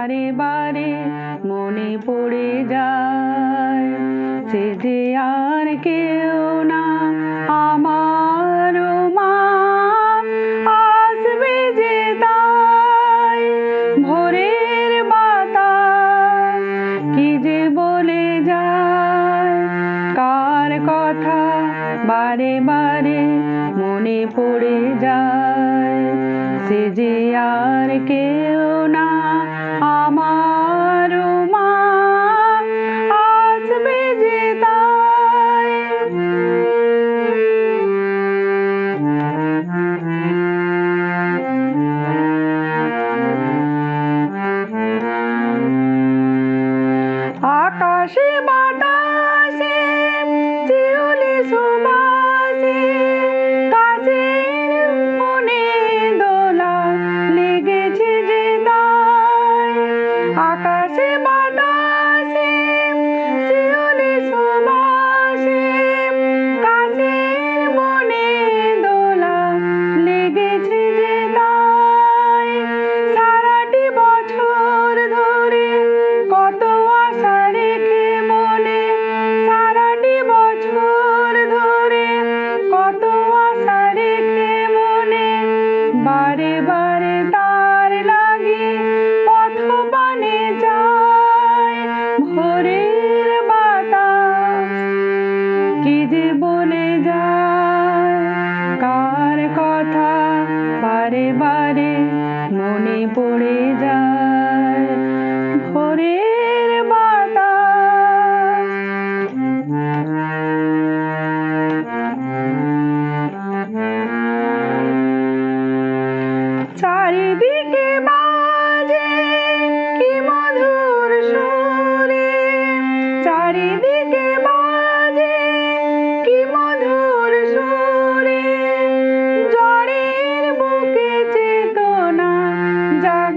বারে বারে মনে পড়ে যায় সে যে আর কেউ না আমার আসবে যে তাই ভোরের বাতাস। কি যে বলে যায়, কার কথা বারে বারে মনে পড়ে যায় সে যে আর কেউ Rising.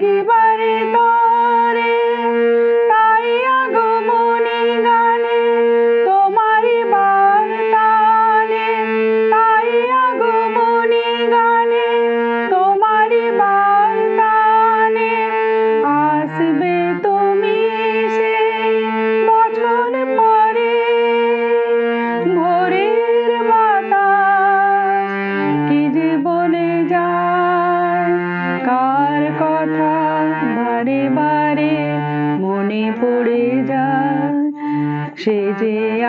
give up. J.J.R.K.R.